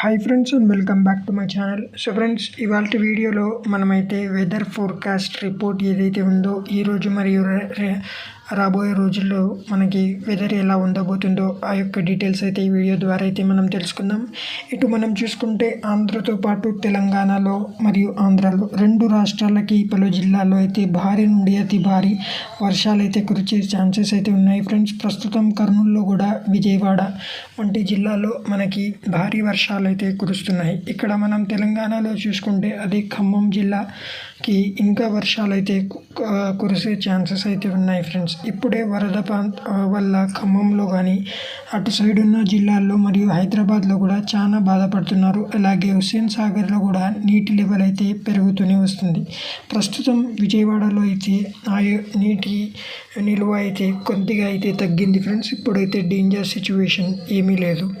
Hi friends and welcome back to my channel so friends ఇవాళ వీడియోలో మనమైతే weather forecast report ఏదైతే ఉందో ఈరోజు మరియు రాబోయే రోజుల్లో మనకి వెదర్ ఎలా ఉండబోతుందో ఆ యొక్క డీటెయిల్స్ అయితే ఈ వీడియో ద్వారా అయితే మనం తెలుసుకుందాం. ఇటు మనం చూసుకుంటే ఆంధ్రతో పాటు తెలంగాణలో మరియు ఆంధ్రాలో రెండు రాష్ట్రాలకి పలు జిల్లాల్లో అయితే భారీ నుండి అతి భారీ వర్షాలు అయితే కురిచే ఛాన్సెస్ అయితే ఉన్నాయి. ఫ్రెండ్స్ ప్రస్తుతం కర్నూలులో కూడా విజయవాడ వంటి జిల్లాలో మనకి భారీ వర్షాలు అయితే కురుస్తున్నాయి. ఇక్కడ మనం తెలంగాణలో చూసుకుంటే అది ఖమ్మం జిల్లాకి ఇంకా వర్షాలు అయితే కురిసే ఛాన్సెస్ అయితే ఉన్నాయి. ఫ్రెండ్స్ ఇప్పుడే వరద ప్రాంత వల్ల ఖమ్మంలో కానీ అటు సైడ్ ఉన్న జిల్లాల్లో మరియు హైదరాబాద్లో కూడా చాలా బాధపడుతున్నారు. అలాగే హుస్సేన్ సాగర్లో కూడా నీటి లెవెల్ అయితే పెరుగుతూనే వస్తుంది. ప్రస్తుతం విజయవాడలో అయితే ఆ నీటి నిల్వ అయితే కొద్దిగా అయితే తగ్గింది ఫ్రెండ్స్. ఇప్పుడైతే డేంజర్ సిచ్యువేషన్ ఏమీ లేదు.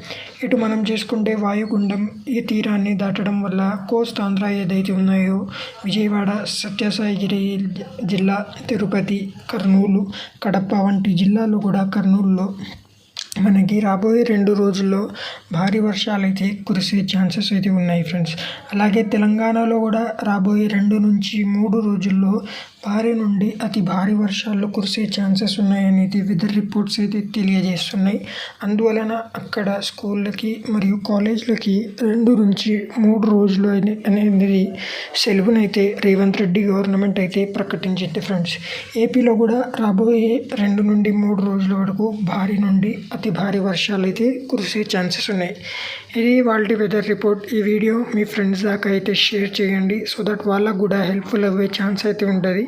ఇటు మనం చేసుకుంటే వాయుగుండం ఈ తీరాన్ని దాటడం వల్ల కోస్ట్ ఆంధ్ర ఏదైతే ఉన్నాయో విజయవాడ సత్యసాయిగిరి జిల్లా తిరుపతి కర్నూలు కడప వంటి జిల్లాలు కూడా కర్నూలులో. మనకి రాబోయే రెండు రోజుల్లో భారీ వర్షాలు అయితే కురిసే ఛాన్సెస్ అయితే ఉన్నాయి ఫ్రెండ్స్. అలాగే తెలంగాణలో కూడా రాబోయే రెండు నుంచి మూడు రోజుల్లో భారీ నుండి అతి భారీ వర్షాలు కురిసే ఛాన్సెస్ ఉన్నాయనేది వెదర్ రిపోర్ట్స్ అయితే తెలియజేస్తున్నాయి. అందువలన అక్కడ స్కూళ్ళకి మరియు కాలేజీలకి రెండు నుంచి మూడు రోజులు అనేది సెలవునైతే రేవంత్ రెడ్డి గవర్నమెంట్ అయితే ప్రకటించింది ఫ్రెండ్స్. ఏపీలో కూడా రాబోయే రెండు నుండి మూడు రోజుల వరకు భారీ నుండి అతి భారీ వర్షాలు అయితే కురిసే ఛాన్సెస్ ఉన్నాయి. ఇది వాళ్ళ వెదర్ రిపోర్ట్. ఈ వీడియో మీ ఫ్రెండ్స్ దాకా అయితే షేర్ చేయండి. సో దట్ వాళ్ళకు కూడా హెల్ప్ఫుల్ అయ్యే ఛాన్స్ అయితే ఉంటుంది.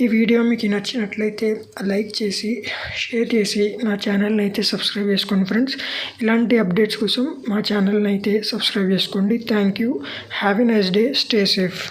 ఈ వీడియో మీకు నచ్చినట్లయితే లైక్ చేసి షేర్ చేసి నా ఛానల్ని అయితే సబ్స్క్రైబ్ చేసుకోండి ఫ్రెండ్స్. ఇలాంటి అప్డేట్స్ కోసం మా ఛానల్ని అయితే సబ్స్క్రైబ్ చేసుకోండి. Thank you. Have a nice day. Stay safe.